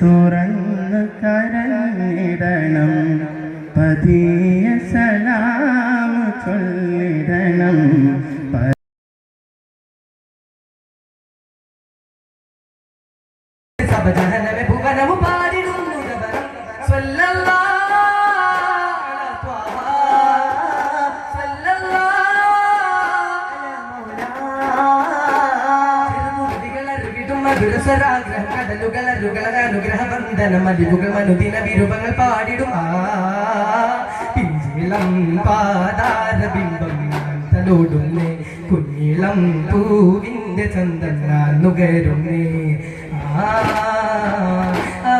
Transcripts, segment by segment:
തുറന്ന് കരങ്ങിടണം പതിയ സലാം ചൊല്ലിടണം. പ- മധുരസ്വരാഗ്രഹം അനുഗ്രഹ അനുഗ്രഹവന്ദനം അലിവുകൾ മനുദിന വിരൂപങ്ങൾ പാടിടും പിഞ്ചിളം പാതാര ബിംബം തലോടുന്നേ കുഞ്ഞിളം പൂവിന്റെ ചന്ദനാൽ നുകരുന്നേ ആ ആ,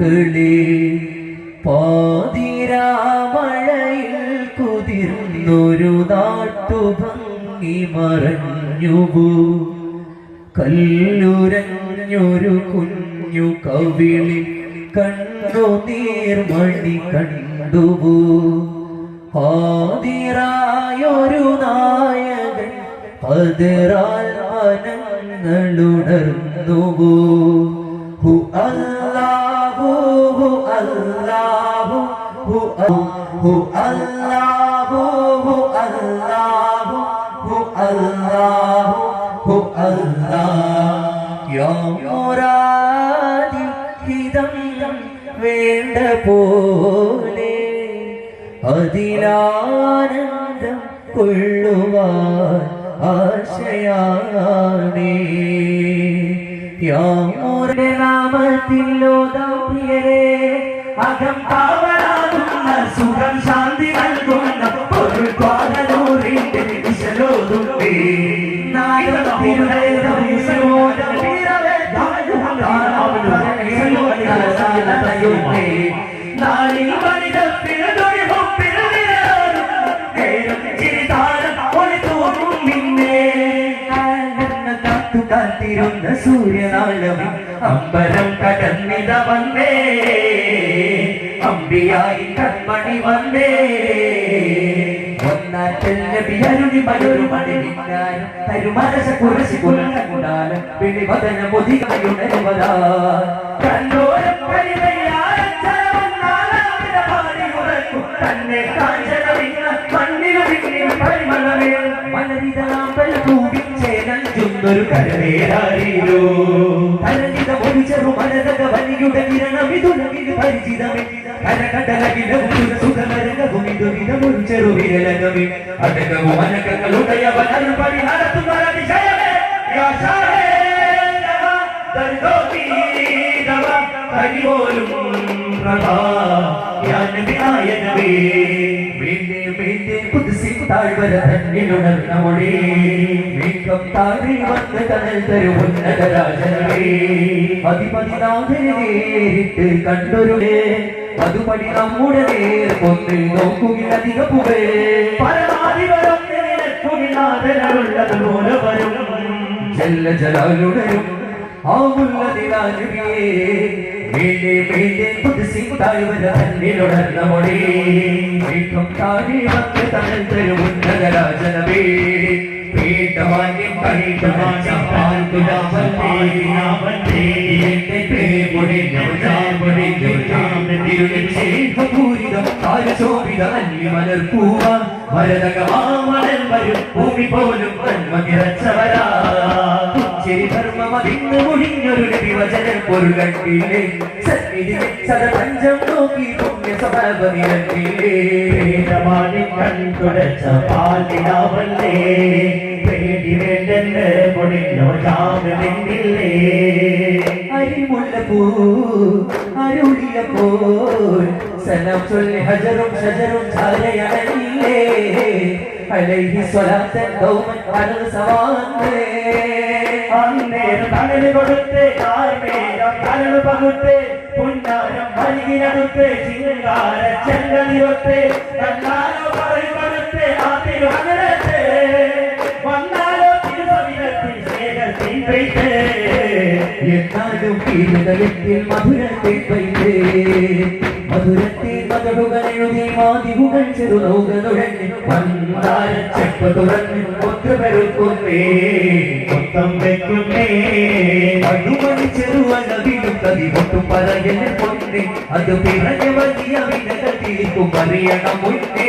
പൂക്കളെ പാതിരാമഴയിൽ കുതിർന്നൊരു നാട്ടുഭംഗി മറഞ്ഞുപോ കല്ലുരഞ്ഞൊരു കുഞ്ഞു കവിളിൽ കണ്ടു നീർമണി കണ്ടുപോ പാതിരായൊരു നായകൻ പതിരാൽ മനങ്ങളുണർന്നുവോ ഹു അല്ലാഹു അല്ലാഹു അല്ലാഹു അല്ലാഹു അല്ലാഹ്. യാ മുറാദി ഹിതം വേണ്ട പോലെ അതിലാനന്ദം കൊള്ളുവാൻ ആശയാണേ. യാമോരുടെ നാമത്തിലോതാം പ്രിയരെ അകം കാവലാകുന്ന സുഖം ശാന്തി നൽകുന്ന ഒരു പാതലൂറിന്റെ വിശലോതുമ്പേ. നാളിൽ മനിതപ്പിനതൊരു കാത്തിരുന്ന സൂര്യനാളവും അമ്പരം കടന്നിത വന്നേ അമ്പിയായി കൺമണി വന്നേ. തന്നെ കാഞ്ചനമില്ല മണ്ണിനു പിന്നിൽ പരിമളമേ മലരിതലാമ്പൽ പൂവിച്ചേനഞ്ചുന്നൊരു കരവേരാരിയോ കരളിത ഒരു ചെറു മലരക വലിയുടെ വിരണമിതുലകിന് പരിചിതമേ കരകടലകിലും സുഖമരകവും ഇതുവിധമൊരു ചെറു വിരലകമേ അടകവും അനക്കങ്ങളുടയവനരുൾ പടി നടത്തുന്ന അതിശയമേ. കരിപോലും പ്രഭാ ഞാൻ വിനായകവേ വീണ്ടേ വീണ്ടേ താഴ്വര തന്നിലുണർന്ന മൊഴി വീക്കം താഴെ വന്ന് കടൽ തരു ഉന്നത രാജനവേ അതിപതിനാഥനെ നേരിട്ട് കണ്ടൊരുടേ അതുപടി നമ്മുടെ നേർ കൊന്ന് നോക്കുകിൽ അധിക പുകേ പരമാധിപരം നിനക്കുള്ളതുപോലെ വരും ജല്ല ജലാലുടരും ആവുള്ളതിനാലുവേ വീണ്ടേ വീണ്ടേ പുതുസി താഴ്വര തന്നിലുടർന്ന മൊഴി വീക്കം താഴെ വന്ന് തണൽ തരും ഉന്നത രാജനവേ പീഠമാന്യം കണിട്ടമാന്യം പാൽക്കുലാവല്ലേ എന്റെ മരതകമാമലൻ വരും ഭൂമി പോലും ശരി ധർമ്മമതിന്ന് മുഴിഞ്ഞൊരു വിവചന പൊരുൾ കണ്ടില്ലേ? സന്നിധി സദപഞ്ചം നോക്കി പുണ്യ സമാപനിരത്തില്ലേ പേരമാണി കൺതുടച്ച പാലിനാവല്ലേ പേടി വേണ്ടെന്ന് പൊടിഞ്ഞോ ചാമില്ലേ അരിമുള്ള പൂ അരുളിയ പോൽ സലാം ചൊല്ലി ഹജറും ഷജറും ചാരയണല്ലേ അലൈഹി സ്വലാത്തൻ കൗമൻ അനൽ സവാന്നേ അന്നേരം തണൽ കൊടുത്ത് കാർമേരം തണൽ പകുത്ത് പുന്നാരം മരുകിനടുത്ത് ചിങ്കാര ചെങ്കനിരത്ത് കണ്ണാലോ പറയുമടുത്ത് ആ തിരുവനത്ത് വന്നാലോ തിരുവനത്തിൽ സ്നേഹത്തിൽ പെയ്ത് എന്നാലും ഈ മധുരത്തിൽ മധുരത്തെ പൈതേ മധുകളെഴുതി മാതിവുകൾ ചെറുലോകനുഴഞ്ഞ് വന്താര ചെപ്പ് തുറന്ന് ഒത്തുപെരുക്കുന്നേ മൊത്തം വെക്കുന്നേ അടുമണി ചെറുവളവിലും കതികൊട്ടും പറയൽ പൊന്നെ അത് പിറഞ്ഞ വലിയ വിനകൾ തിരിക്കും അറിയണം മുന്നേ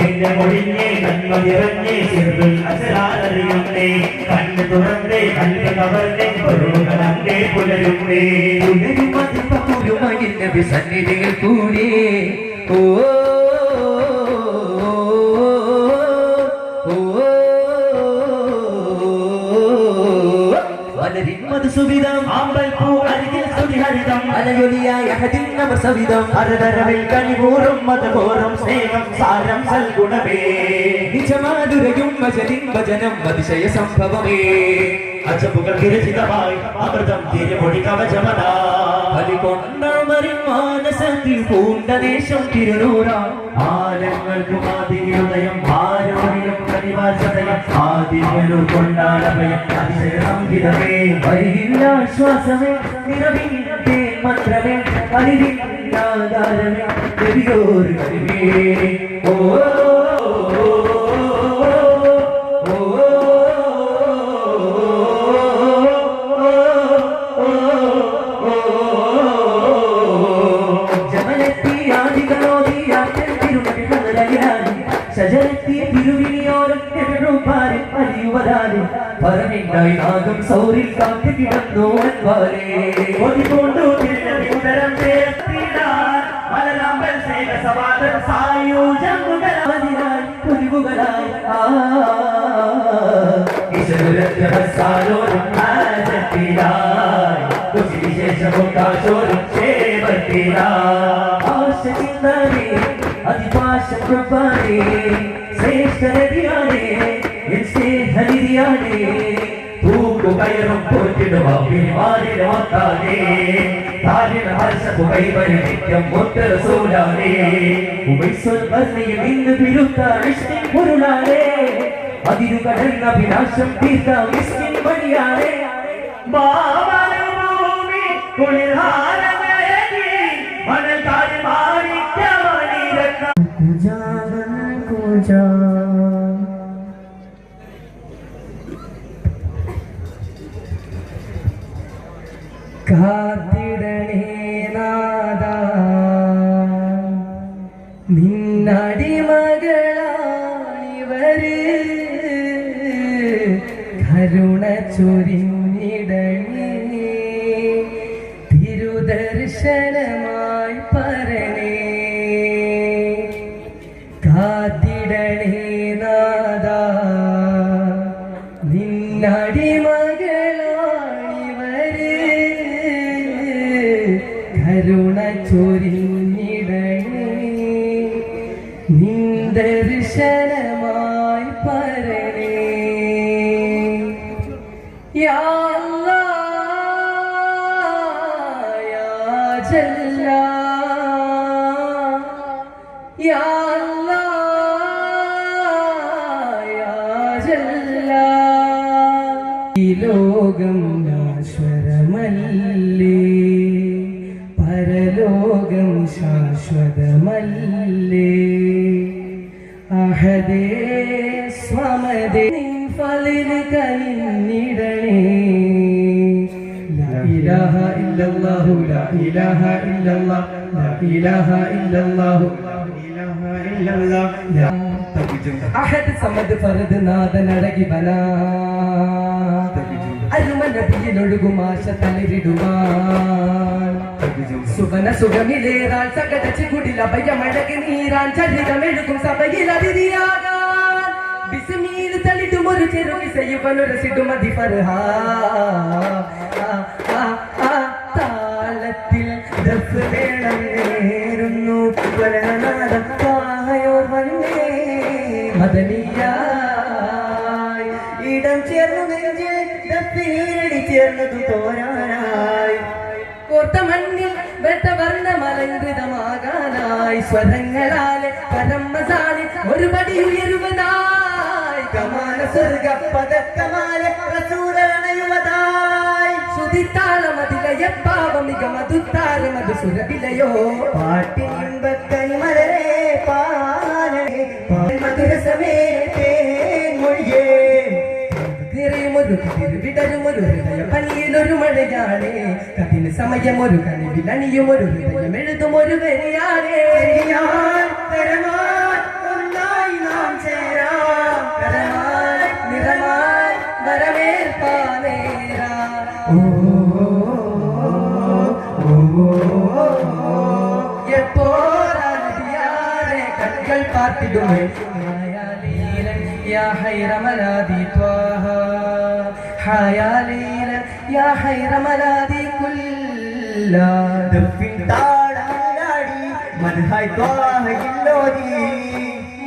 എന്നെ ഒഴിഞ്ഞേ നന്മ നിറഞ്ഞേ ചെറുതിൽ അസരാറിയുന്നേ കണ്ണ് തുറന്നേ കണ്ണ് കവർന്നേ പൊരുകളെ പുലരുന്നേ പുലരും അതിപ്പുരുമയിൽ സന്നിധിയിൽ കൂടി ഓ മധുസുവിധം ആമ്പൽ പൂ സവിധം. അരതരവിൽ കനികൂറും മതപോറും സ്നേഹം സാരം സൽഗുണമേ. നിജമാതുരയും വചനിൻ വചനം അതിശയ സംഭവമേ. അജബുകൾ വിരചിതമായി അമൃതം തിരുമൊഴി കവചമനാ അതികൊണ്ടമറിൻ മാനസത്തിൽ പൂണ്ട ദേശം തിരുനൂറാം. ആലങ്ങൾക്ക് മാതിരിയുദയം ആരോഗ്യം കനിവാസതയം ആദിത്യനു കൊണ്ടാടഭയം അതിശയ സംഗീതമേ വരിയില്ലാശ്വാസമേ നിറവിന്റെ മന്ത്രമേ പരിധിയില്ലാതാരമേ ഓ അലിയുവരാനി പറഞ്ഞിണ്ടായി നാഗം സൗരിൽ കാത്തു കിടന്നു വൻപാലേ ഒതുകൊണ്ടു ഉദരം ചേർത്തിടാൻ മലരാമ്പൽ സ്നേഹ സമാതം സായൂജമുകൾ അതിനായി കുരുവുകളായി ആ ഈശ്വരസാരോരും ആജത്തിലായി വിശേഷവും കാശോരും ആശ ചിന്താനേ അതിപാശ കൃപാനേ ശ്രേഷ്ഠനദിയാനേ എൻ സ്നേഹനിധിയാനേ തൂക്കു കയറും പോറ്റിടുവാറിനെ താരിന ഹർഷപ്പു കൈവരും നിത്യം മുത്തര സോലാനേ ഉമൈസ്വൽ വർണയിൽ നിന്ന് പിരുത്ത വിഷ്ണു പൊരുളാനേ അതിരു കടന്ന വിനാശം തീർത്ത വിഷ്ണു വഴിയാനേ ഭൂമി കുളിർഹാരമേകി മണൽ താഴെ കാത്തിടണേ പരണേ യാ ലോകം നാശ്വരമല്ലേ പരലോകം ശാശ്വതമല്ലേ? അഹദേ നിൻ ഫലിന് കനിന്നിടണേ ഇലാഹ ഇല്ലല്ലാഹു ലാ ഇലാഹ ഇല്ലല്ലാഹ് ലാ ഇലാഹ ഇല്ലല്ലാഹു അഹദ് സമദ് ബലാ അരുമ ആശ തളിരിടുവാൻ. സുഖമിലേറാൻ സകടച്ച് നീരാൻ ചരിതമെഴുകും സഭയിൽ ബിസ്മീൽ ചെറു വിസയുവനുരസിടും അതി ഫർഹാ. താളത്തിൽ നേരുന്നു. വരണനാദം പായോർ വന്നേ. മദനിയായി. ഇടം ചേർന്നു നെഞ്ചിൽ ദഫീരടി ചേർന്നതു തോരാനായി. കോർത്ത മണ്ണിൽ വെട്ടവർണ മലങ്കൃതമാകാനായി സ്വരങ്ങളാലെ പരമസാലി ഒരുപടി ഉയരുവനായി കമാന സ്വർഗ പദക്കമാല റസൂലണയുവതായി ഉദിത്താള മതിലയ പാവമിക മധുത്താര മധുസുരവിലയോ പാട്ടിനിമ്പക്കനി മലരേ പാലേ മധുരസമേ തേൻമൊഴിയേ. നിറയുമൊരു വിടരുമൊരു ഹൃദയ പനിയിലൊരു മഴയാണേ. കതിന് സമയമൊരു കനിവിലണിയുമൊരു ഹൃദയം എഴുതുമൊരു വരിയാണേ. കണ്ണുകൾ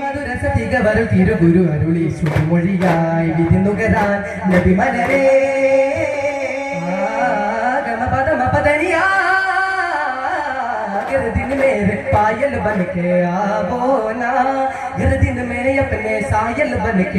മധുരസതിക വരു തിരുഗുരു അരുളി സുമൊഴിയായി വിരുന്നുകരാൻ നബി മലരേ पायल बन के आवो ना। हर दिन में अपने सायल बन के